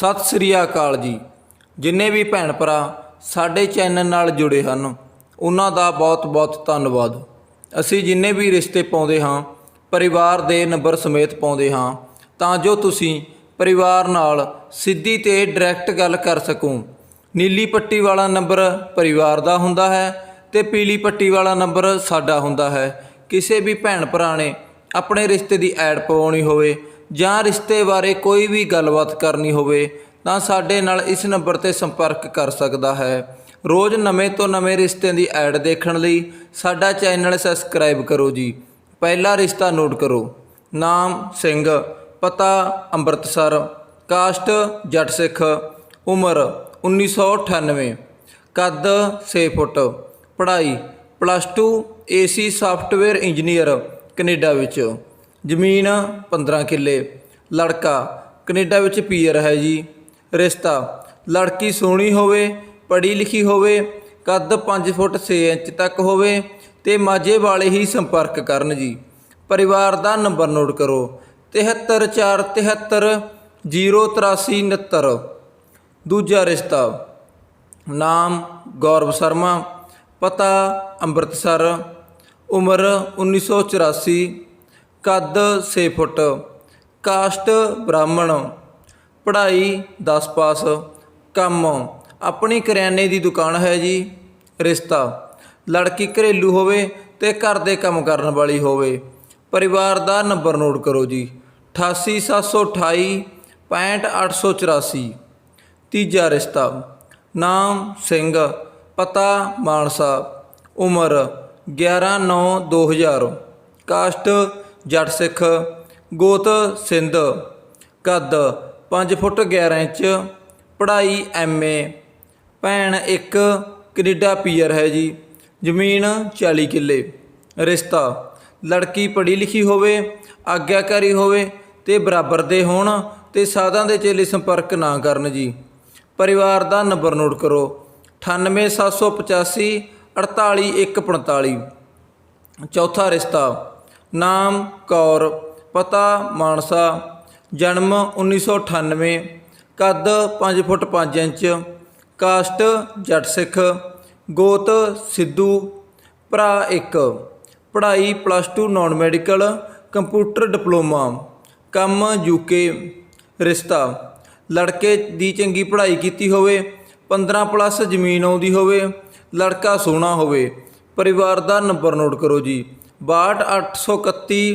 ਸਤਿ ਸ੍ਰੀ ਅਕਾਲ ਜੀ। ਜਿੰਨੇ ਵੀ ਭੈਣ ਭਰਾ ਸਾਡੇ ਚੈਨਲ ਨਾਲ ਜੁੜੇ ਹਨ, ਉਹਨਾਂ ਦਾ ਬਹੁਤ-ਬਹੁਤ ਧੰਨਵਾਦ। ਅਸੀਂ ਜਿੰਨੇ ਵੀ ਰਿਸ਼ਤੇ ਪਾਉਂਦੇ ਹਾਂ, ਪਰਿਵਾਰ ਦੇ ਨੰਬਰ ਸਮੇਤ ਪਾਉਂਦੇ ਹਾਂ, ਤਾਂ ਜੋ ਤੁਸੀਂ ਪਰਿਵਾਰ ਨਾਲ ਸਿੱਧੀ ਤੇ ਡਾਇਰੈਕਟ ਗੱਲ ਕਰ ਸਕੋ। ਨੀਲੀ ਪੱਟੀ ਵਾਲਾ ਨੰਬਰ ਪਰਿਵਾਰ ਦਾ ਹੁੰਦਾ ਹੈ ਤੇ ਪੀਲੀ ਪੱਟੀ ਵਾਲਾ ਨੰਬਰ ਸਾਡਾ ਹੁੰਦਾ ਹੈ। ਕਿਸੇ ਵੀ ਭੈਣ ਭਰਾ ਨੇ ਆਪਣੇ ਰਿਸ਼ਤੇ ਦੀ ਐਡ ਪਵਾਉਣੀ ਹੋਵੇ ਜਾਂ ਰਿਸ਼ਤੇ ਬਾਰੇ ਕੋਈ ਵੀ ਗੱਲਬਾਤ ਕਰਨੀ ਹੋਵੇ, ਤਾਂ ਸਾਡੇ ਨਾਲ ਇਸ ਨੰਬਰ ਤੇ ਸੰਪਰਕ ਕਰ ਸਕਦਾ ਹੈ। ਰੋਜ਼ ਨਵੇਂ ਤੋਂ ਨਵੇਂ ਰਿਸ਼ਤਿਆਂ ਦੀ ਐਡ ਦੇਖਣ ਲਈ ਸਾਡਾ ਚੈਨਲ ਸਬਸਕ੍ਰਾਈਬ ਕਰੋ ਜੀ। ਪਹਿਲਾ ਰਿਸ਼ਤਾ ਨੋਟ ਕਰੋ। ਨਾਮ ਸਿੰਘ, ਪਤਾ ਅੰਮ੍ਰਿਤਸਰ, ਕਾਸਟ ਜੱਟ ਸਿੱਖ, ਉਮਰ 1998 ਕੱਦ 6 ਫੁੱਟ, ਪੜ੍ਹਾਈ ਪਲੱਸ 2 ਏਸੀ ਸੌਫਟਵੇਅਰ ਇੰਜੀਨੀਅਰ ਕੈਨੇਡਾ ਵਿੱਚ। ਜ਼ਮੀਨ 15 ਕਿੱਲੇ, ਲੜਕਾ, ਕੈਨੇਡਾ ਵਿੱਚ ਪੀਅਰ ਹੈ ਜੀ। ਰਿਸ਼ਤਾ, ਲੜਕੀ ਸੋਹਣੀ ਹੋਵੇ, ਪੜ੍ਹੀ ਲਿਖੀ ਹੋਵੇ, ਕੱਦ 5 ਫੁੱਟ 6 ਇੰਚ ਤੱਕ ਹੋਵੇ ਤੇ ਮਾਝੇ ਵਾਲੇ ਹੀ ਸੰਪਰਕ ਕਰਨ ਜੀ। ਪਰਿਵਾਰ ਦਾ ਨੰਬਰ ਨੋਟ ਕਰੋ 73473 08369 ਦੂਜਾ ਰਿਸ਼ਤਾ, ਨਾਮ ਗੌਰਵ ਸ਼ਰਮਾ, ਪਤਾ ਅੰਮ੍ਰਿਤਸਰ, ਉਮਰ 1984 ਕੱਦ 6 ਫੁੱਟ, ਕਾਸਟ ਬ੍ਰਾਹਮਣ, ਪੜ੍ਹਾਈ 10 ਪਾਸ, ਕੰਮ, ਆਪਣੀ ਕਰਿਆਨੇ ਦੀ ਦੁਕਾਨ ਹੈ ਜੀ, ਰਿਸ਼ਤਾ। ਲੜਕੀ ਘਰੇਲੂ ਹੋਵੇ ਤੇ ਘਰ ਦੇ ਕੰਮ ਕਰਨ ਵਾਲੀ ਹੋਵੇ। ਪਰਿਵਾਰ ਦਾ ਨੰਬਰ ਨੋਟ ਕਰੋ ਜੀ 88728 65884 ਤੀਜਾ ਰਿਸ਼ਤਾ, ਨਾਮ ਸਿੰਘ, ਪਤਾ ਮਾਨਸਾ, ਉਮਰ 11/9/2000 ਕਾਸਟ ਜੱਟ ਸਿੱਖ, ਗੋਤ ਸਿੰਧ। ਕੱਦ 5 ਫੁੱਟ 11 ਇੰਚ, ਪੜ੍ਹਾਈ ਐਮਏ ਭੈਣ ਇੱਕ, ਕੈਨੇਡਾ ਪੀਅਰ ਹੈ ਜੀ। ਜ਼ਮੀਨ 40 ਕਿੱਲੇ। ਰਿਸ਼ਤਾ, ਲੜਕੀ ਪੜ੍ਹੀ ਲਿਖੀ ਹੋਵੇ, ਆਗਿਆਕਾਰੀ ਹੋਵੇ, ਤੇ ਬਰਾਬਰ ਦੇ ਹੋਣ ਤੇ ਸਾਧਾਂ ਦੇ ਚੇਲੇ ਸੰਪਰਕ ਨਾ ਕਰਨ ਜੀ। ਪਰਿਵਾਰ ਦਾ ਨੰਬਰ ਨੋਟ ਕਰੋ। 98785 48145 ਚੌਥਾ ਰਿਸ਼ਤਾ ਨਾਮ ਕੌਰ, ਪਤਾ ਮਾਨਸਾ, ਜਨਮ 1998 ਕੱਦ 5 ਫੁੱਟ 5 ਇੰਚ, ਕਾਸਟ ਜੱਟ ਸਿੱਖ, ਗੋਤ ਸਿੱਧੂ, ਭਰਾ ਇੱਕ, ਪੜ੍ਹਾਈ plus 2 non medical computer diploma ਕੰਮ ਯੂਕੇ ਰਿਸ਼ਤਾ, ਲੜਕੇ ਦੀ ਚੰਗੀ ਪੜ੍ਹਾਈ ਕੀਤੀ ਹੋਵੇ 15 ਪਲੱਸ ਜ਼ਮੀਨ ਆਉਂਦੀ ਹੋਵੇ, ਲੜਕਾ ਸੋਹਣਾ ਹੋਵੇ, ਪਰਿਵਾਰ ਦਾ ਨੰਬਰ ਨੋਟ ਕਰੋ ਜੀ। 62831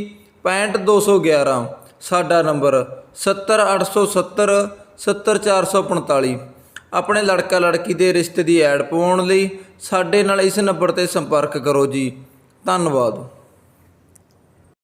65211 ਸਾਡਾ ਨੰਬਰ 70870 70445 ਆਪਣੇ ਲੜਕਾ ਲੜਕੀ ਦੇ ਰਿਸ਼ਤੇ ਦੀ ਐਡ ਪਵਾਉਣ ਲਈ ਸਾਡੇ ਨਾਲ ਇਸ ਨੰਬਰ ਤੇ ਸੰਪਰਕ ਕਰੋ ਜੀ। ਧੰਨਵਾਦ।